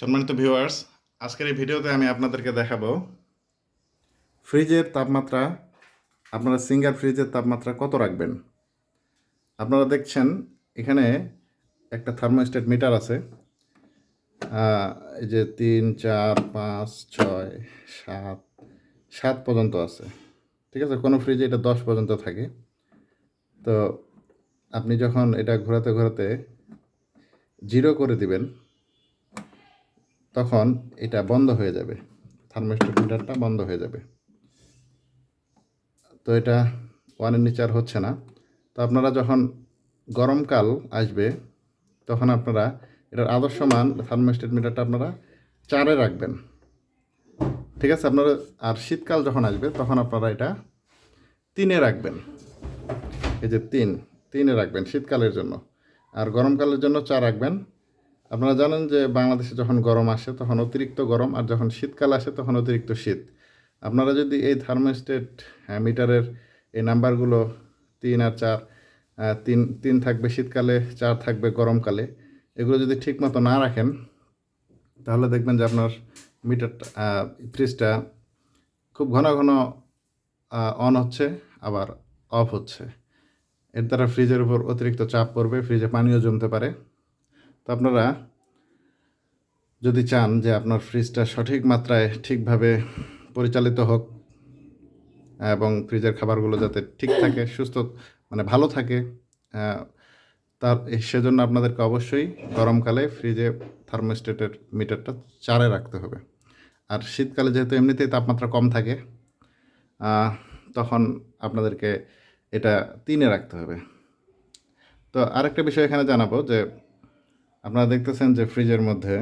সম্মানিত ভিউয়ার্স আজকের এই ভিডিওতে আমি আপনাদেরকে দেখাবো, ফ্রিজের তাপমাত্রা, আপনারা সিঙ্গার ফ্রিজের তাপমাত্রা কত রাখবেন? আপনারা দেখছেন, এখানে একটা থার্মোস্টেট মিটার আছে। এই যে তিন, চার, পাঁচ, ছয়, সাত সাত পর্যন্ত আছে। ঠিক আছে? কোনো ফ্রিজে এটা দশ পর্যন্ত থাকে। তো আপনি যখন এটা ঘোরাতে ঘোরাতে জিরো করে দিবেন তখন এটা বন্ধ হয়ে যাবে। থার্মোস্টেট মিটারটা বন্ধ হয়ে যাবে। তো এটা ওয়ানের নিচে আর হচ্ছে না। তো আপনারা যখন গরমকাল আসবে, তখন আপনারা এটার আদর্শ মান থার্মোস্টেট মিটারটা আপনারা চারে রাখবেন। ঠিক আছে? আপনারা আর শীতকাল যখন আসবে, তখন আপনারা এটা তিনে রাখবেন। এই যে তিন, তিনে রাখবেন শীতকালের জন্য। আর গরমকালের জন্য চা রাখবেন। আপনারা জানেন যে বাংলাদেশে যখন গরম আসে তখন অতিরিক্ত গরম, আর যখন শীতকাল আসে তখন অতিরিক্ত শীত। আপনারা যদি এই থার্মোস্টেট মিটারের এই নাম্বারগুলো তিন আর চার তিন তিন থাকবে শীতকালে, চার থাকবে গরমকালে, এগুলো যদি ঠিকমতো না রাখেন, তাহলে দেখবেন যে আপনার মিটারটা ফ্রিজটা খুব ঘন ঘন অন হচ্ছে, আবার অফ হচ্ছে। এর দ্বারা ফ্রিজের উপর অতিরিক্ত চাপ পড়বে, ফ্রিজে পানিও জমতে পারে। তো আপনারা যদি চান যে আপনার ফ্রিজটা সঠিক মাত্রায় ঠিকভাবে পরিচালিত হোক এবং ফ্রিজের খাবারগুলো যাতে ঠিক থাকে, সুস্থ মানে ভালো থাকে তার সেজন্য আপনাদেরকে অবশ্যই গরমকালে ফ্রিজে থার্মোস্টেটের মিটারটা চারে রাখতে হবে। আর শীতকালে যেহেতু এমনিতেই তাপমাত্রা কম থাকে তখন আপনাদেরকে এটা তিনে রাখতে হবে। তো আরেকটা বিষয় এখানে জানাব যে আপনারা দেখতেছেন যে ফ্রিজের মধ্যে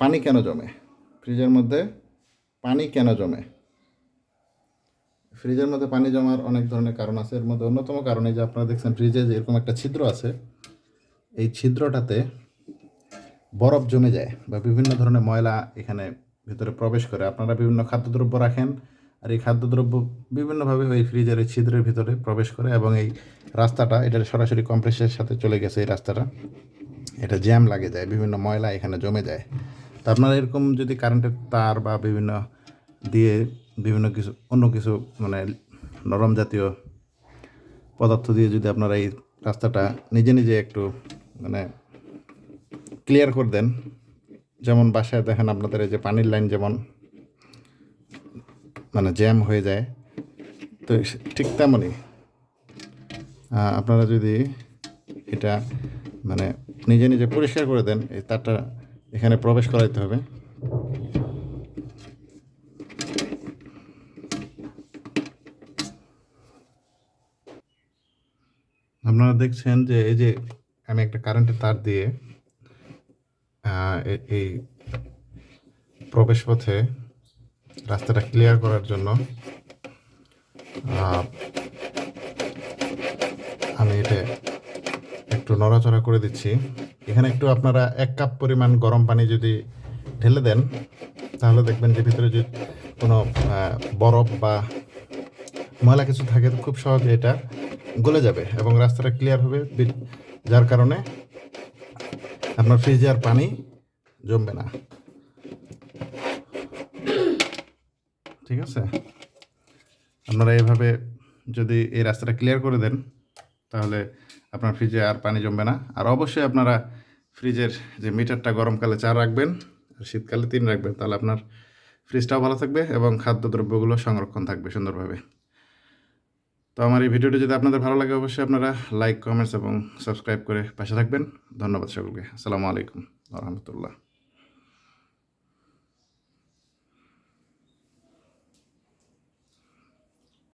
পানি কেন জমে? ফ্রিজের মধ্যে পানি কেন জমে? ফ্রিজের মধ্যে পানি জমার অনেক ধরনের কারণ আছে। এর মধ্যে অন্যতম কারণ যে আপনারা দেখছেন ফ্রিজে যে এরকম একটা ছিদ্র আছে, এই ছিদ্রটাতে বরফ জমে যায় বা বিভিন্ন ধরনের ময়লা এখানে ভিতরে প্রবেশ করে। আপনারা বিভিন্ন খাদ্যদ্রব্য রাখেন আর এই খাদ্যদ্রব্য বিভিন্নভাবে ওই ফ্রিজের ছিদ্রের ভিতরে প্রবেশ করে এবং এই রাস্তাটা, এটা সরাসরি কম্প্রেসের সাথে চলে গেছে এই রাস্তাটা। এটা জ্যাম লাগে যায় বিভিন্ন ময়লা এখানে জমে যায়। তো আপনারা এরকম যদি কারেন্টের তার বা বিভিন্ন দিয়ে বিভিন্ন কিছু, অন্য কিছু মানে নরম জাতীয় পদার্থ দিয়ে যদি আপনারা এই রাস্তাটা নিজে নিজে একটু মানে ক্লিয়ার করে দেন, যেমন বাসায় দেখেন আপনাদের এই যে পানির লাইন যেমন মানে জ্যাম হয়ে যায়। তো ঠিক তেমনই আপনারা যদি এটা মানে নিজে নিজে পরিষ্কার করে দেন, এই তারটা এখানে প্রবেশ করাইতে হবে। আপনারা দেখছেন যে এই যে আমি একটা কারেন্টের তার দিয়ে এই প্রবেশ পথে রাস্তাটা ক্লিয়ার করার জন্য আমি এটা একটু নড়াচড়া করে দিচ্ছি। এখানে একটু আপনারা এক কাপ পরিমাণ গরম পানি যদি ঢেলে দেন, তাহলে দেখবেন যে ভিতরে যে কোনো বরফ বা ময়লা কিছু থাকে তো খুব সহজে এটা গলে যাবে এবং রাস্তাটা ক্লিয়ার হবে যার কারণে আপনার ফ্রিজে আর পানি জমবে না। ঠিক আছে? আপনারা এইভাবে যদি এই রাস্তাটা ক্লিয়ার করে দেন, তাহলে আপনার ফ্রিজে আর পানি জমবে না। আর অবশ্যই আপনারা ফ্রিজের যে মিটারটা গরমকালে চার রাখবেন, আর শীতকালে তিন রাখবেন, তাহলে আপনার ফ্রিজটাও ভালো থাকবে এবং খাদ্যদ্রব্যগুলো সংরক্ষণ থাকবে সুন্দরভাবে। তো আমার এই ভিডিওটি যদি আপনাদের ভালো লাগে, অবশ্যই আপনারা লাইক কমেন্টস এবং সাবস্ক্রাইব করে পাশে থাকবেন। ধন্যবাদ সকলকে। আসসালামু আলাইকুম রহমতুল্লাহ।